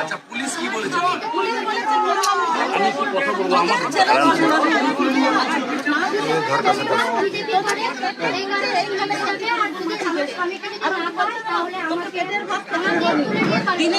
আচ্ছা পুলিশ কি বলেছে?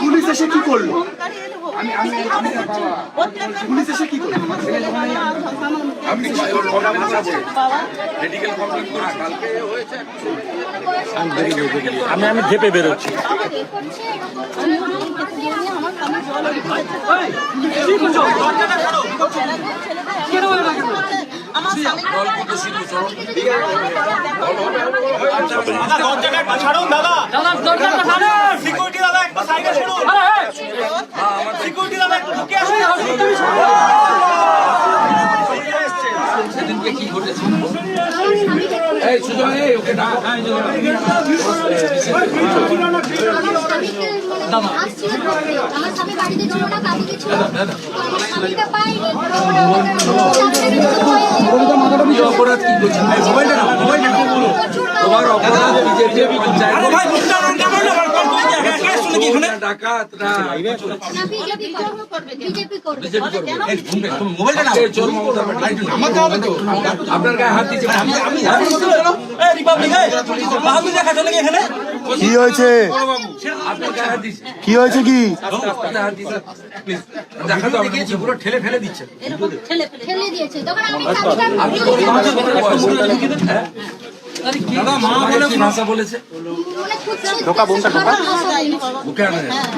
পুলিশ এসে কি করল পুলিশ এসে কি করল আপনি মেডিকেল করে কালকে হয়েছে আমি আমি ধেপে বেরোচ্ছি দাদা সেদিনকে কি ঘটেছে এই সুজন এই ওকে ডাকো আমার স্বামী বাড়িতে ছিল না কাজে গেছিল আমার স্বামীকে পাইনি অপরাধ কি করছে মোবাইলটা নাও মোবাইলটা নাও তোমার অপরাধ বিজেপি কে শুনে কি এখানে ডাকাত না আপনার গায়ে হাত দিচ্ছে। আমি আমি কি হয়েছে? কি হয়েছে কি? ঠেলে ফেলে দিচ্ছে। হ্যাঁ? দাদা মা বলে কি ভাষা বলেছে? ঢোকা বোনটা ঢোকা? বুকে আনে। হ্যাঁ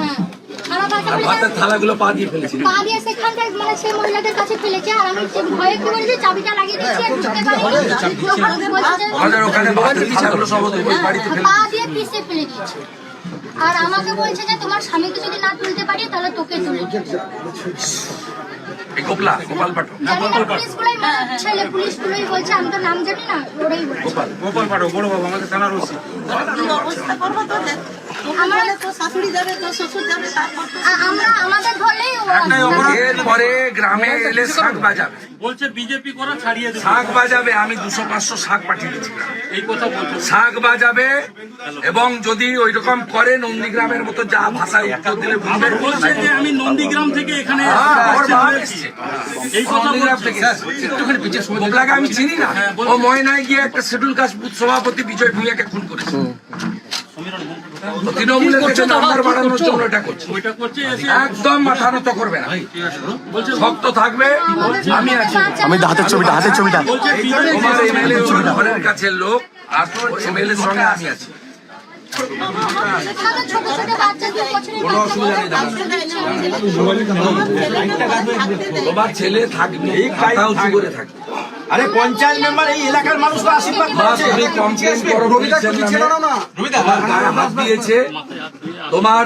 আর ভাতের থালাগুলো পা দিয়ে ফেলেছি পা দিয়ে সেখানটায় মানে সেই মহিলাদের কাছে ফেলেছে আর আমি ভয়ে কি করেছি চাবিটা লাগিয়ে দিয়েছি আর ঢুকতে পারিনি। ওখানে বলছে যে- আমাদের ওখানে ভাতের থালাগুলো সব বাড়িতে ফেলে পা দিয়ে পিষে ফেলে দিয়েছে। আর আমাকে বলছে যে তোমার স্বামীকে যদি না তুলতে পারি তাহলে তোকে তুলে। এই গোপলা গোপাল পাঠক। জানি না পুলিশগুলোই ছেলে পুলিশগুলোই বলছে আমি তো নাম জানি না ওরাই বলছে। গোপাল পাড়ো বড় বাবু আমাদের থানার ওসি। শাক বাজাবে। বলছে বিজেপি করা ছাড়িয়ে দেবে। শাক বাজাবে আমি দুশো পাঁচশো শাক পাঠিয়ে দিচ্ছি। গ্রামে। এই কথা বলছে। শাক বাজাবে এবং যদি ওই রকম করে নন্দীগ্রামের মতো যা ভাষায় উত্তর দিলে বলছে যে আমি নন্দীগ্রাম থেকে এখানে হ্যাঁ, আমি চিনি না। ও ময়নায় গিয়ে একটা শিডিউল কাস্ট বুথ সভাপতি বিজয় ভূঁইয়াকে খুন করেছে। তৃণমূলের কাছে নাম্বার বাড়ানোর জন্য এটা করছে। ওইটা করছে এসে একদম মাথা নত করবে না। শক্ত থাকবে আমি আছি। আমি হাতের ছবিটা হাতের ছবিটা। তোমার এমএলএ ঘরের কাছের লোক আর এমএলএ সঙ্গে আমি আছি। তোমার আরে পঞ্চায়েত মেম্বার এই এলাকার আশীর্বাদ। তোমার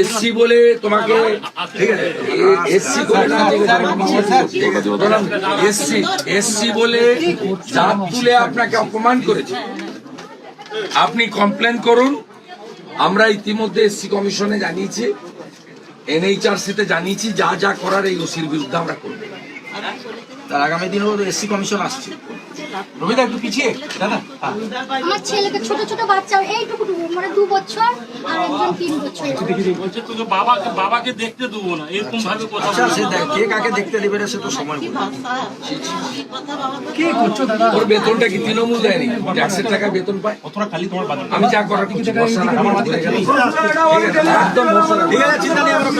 এসসি বলে তোমাকে ঠিক আছে এসসি এসসি এসসি বলে জাত তুলে আপনাকে অপমান করেছে আপনি কমপ্লেন করুন। আমরা ইতিমধ্যে এসসি কমিশনে জানিয়েছি এনএইচআরসি তে জানিয়েছি, যা যা করার এই ওসির বিরুদ্ধে আমরা করব। তার আগামী দিনেও এসসি কমিশন আসছে। রবিদা একটু পিছিয়ে। দাদা আমার ছেলেকে ছোট ছোট বাচ্চা এইটুকু মানে দু বছর আর একজন তিন বছর। বলছে তোকে বাবাকে বাবাকে দেখতে দেবো না এরকম ভাবে কথা আচ্ছা সে দেখ কে কাকে দেখতে দেবে না সে তো সময়। কি করছ দাদা? ওর বেতনটা কি তৃণমূল দেয়নি? ট্যাক্সের টাকা বেতন পায়। আমি যা করার কিছু ভরসা রাখি না। ঠিক আছে? একদম ভরসা রাখি। ঠিক আছে চিন্তা নেই আমরা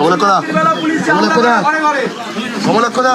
কমলাক্ষদা কমলাক্ষদা কমলাক্ষদা